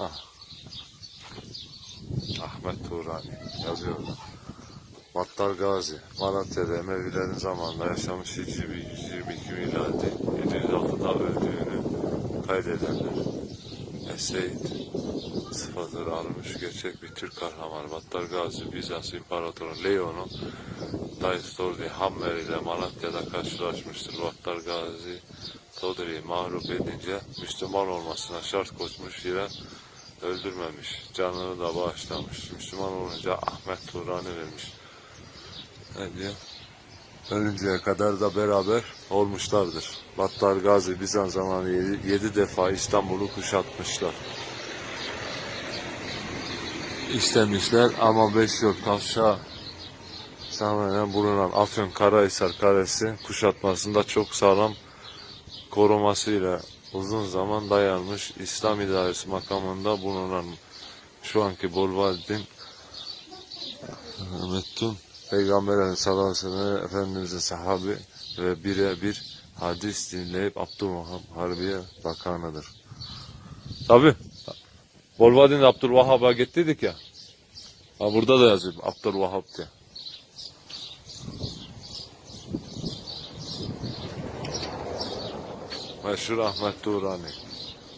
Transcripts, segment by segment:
Ah. Ahmet Tuğrani yazıyor. Battal Gazi, Malatya'da Emevilerin zamanında yaşamış Hicri 122 miladi 706'da öldüğünü kaydedenler. Eseid sıfatları almış gerçek bir Türk kahramanı. Battal Gazi, Bizans İmparatoru Leon'u Daistordi Hammer ile Malatya'da karşılaşmıştır. Battal Gazi Todri'yi mağlup edince Müslüman olmasına şart koşmuş ile öldürmemiş. Canını da bağışlamış. Müslüman olunca Ahmet Turan'ı vermiş. Ne diyor? Ölünceye kadar da beraber olmuşlardır. Battal Gazi Bizans zamanı yedi, yedi defa İstanbul'u kuşatmışlar. İstemişler ama beş yıl kavşağı zamanla bulunan Afyon Karahisar Kalesi kuşatmasında çok sağlam korumasıyla uzun zaman dayanmış İslam idaresi makamında bulunan şu anki Bolvaldin Mettun Peygamber sallallahu aleyhi ve sellem Efendimizin sahabi ve birebir hadis dinleyip Abdülvahhab Harbiye bakanıdır. Tabi. Bolvadin Abdülvahhab'a gittiydik ya. Ha burada da yazıyor Abdülvahhab diye. Meşhur Ahmet Tuğrani.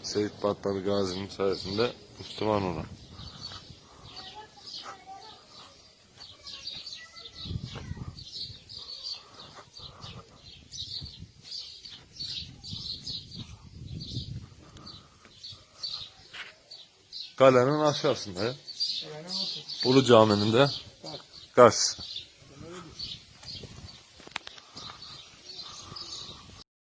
Seyit Battal Gazi'nin sayesinde Müslüman olan. Kalenin aşağısında ya. Yani olsun. Ulu Cami'nin de karşısı.